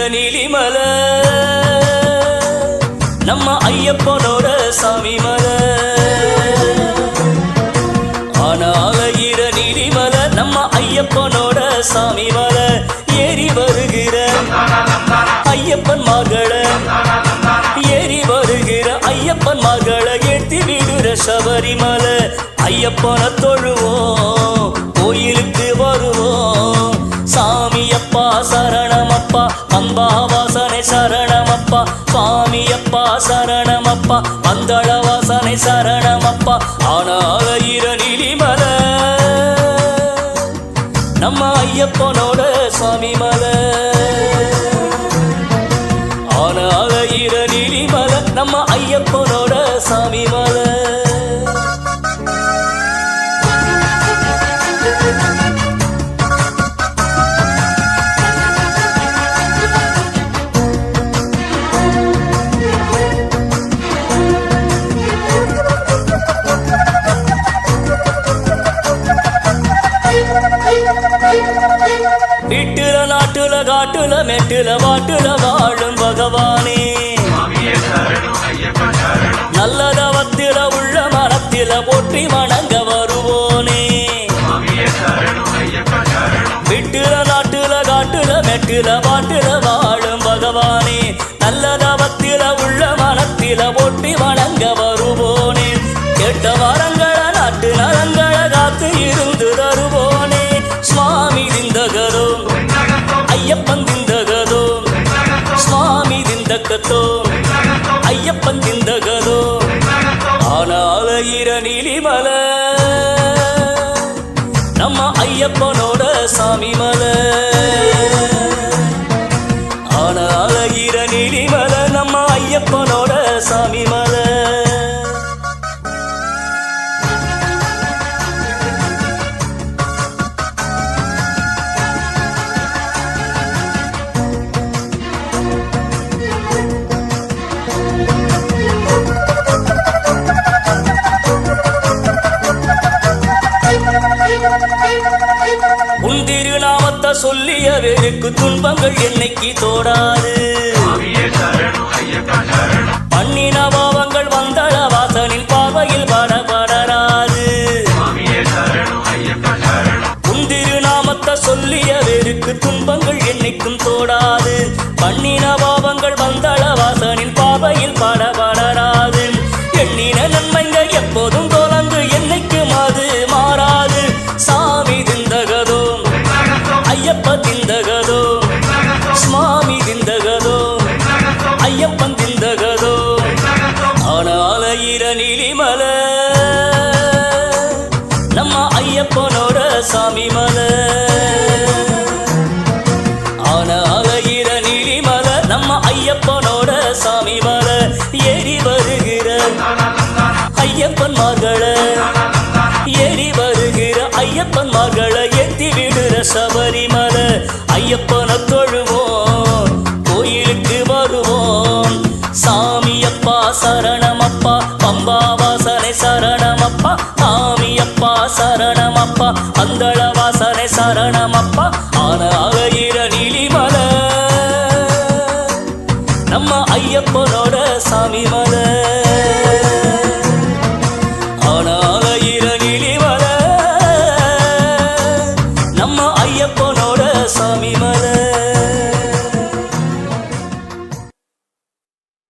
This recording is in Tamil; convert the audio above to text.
ஆனால நீலிமல நம்ம ஐயப்பனோட சாமி மல. ஆனால ஈர நீலிமல நம்ம ஐயப்பனோட சாமி மல. ஏறி வருகிற ஐயப்பன் மகளை ஏறி வருகிற ஐயப்பன் மகளை ஏற்றி விடுற சபரிமலை. ஐயப்பனை தொழுவோம் கோயிலுக்கு வருவோம் சாமியப்பா சரணம் அம்பா வாசனை சரணமப்பா. சுவாமியப்பா சரணமப்பா. அந்தள வாசனை சரணமப்பா. ஆனால் இர நிலிமலை நம்ம ஐயப்பனோட சுவாமி மல. ஆனால் இர நிலிமலை நம்ம ஐயப்பனோட வீட்டுல நாட்டுல காட்டுல மெட்டுல வாட்டுல வாழும் பகவானே. நல்லதவத்தில உள்ள மரத்தில போற்றி வணங்க வருவோனே. விட்டுல நாட்டுல காட்டுல மெட்டுல வாட்டுல வாழும் பகவானே. நல்லதவத்தில உள்ள மரத்தில போற்றி வணங்க வருவோனே. கெட்ட வரங்கள நாட்டு நல ஐயப்பன் திந்தகதோ சுவாமி திந்தகத்தோ ஐயப்பன் திந்தகதோ ஆனால இர நீலிமல நம்ம ஐயப்பனோட சாமி மலை. ஆனால இர நீலிமல நம்ம ஐயப்பனோட துன்பங்கள் என்னைக்கு தோடாது? பண்ணின பாவங்கள் வந்தள வாசனின் பார்வையில் படபடராது உன் நாமத்தை சொல்லிய வேருக்கு துன்பங்கள் என்னைக்கும் தோடாது. பண்ணின பாவங்கள் வந்தள வாசனின் பார்வையில் படபடராது எண்ணின நன்மைகள் எப்போதும் தோலந்து என்னைக்கும் அது மாறாது. சாமி திந்தகதோ ஐயப்ப திந்த சாமி மலை ஆன இர நிலிமல நம்ம ஐயப்பனோட சாமி மலை ஏறி வருகிற ஐயப்பன் மார்களை ஏறி வருகிற ஐயப்பன் மார்களை எத்தி விடுற சபரிமலை ஐயப்பனை தொழுவோம் கோயிலுக்கு வருவோம். சாமியப்பா சரணமப்பா பம்பா வாசனை சரணமப்பா ஐயப்பா சரணமப்பா. அந்தள வாசனை சரணமப்பா. ஆன அழகிற நீலிமல. நம்ம ஐயப்பனோட சாமி மலை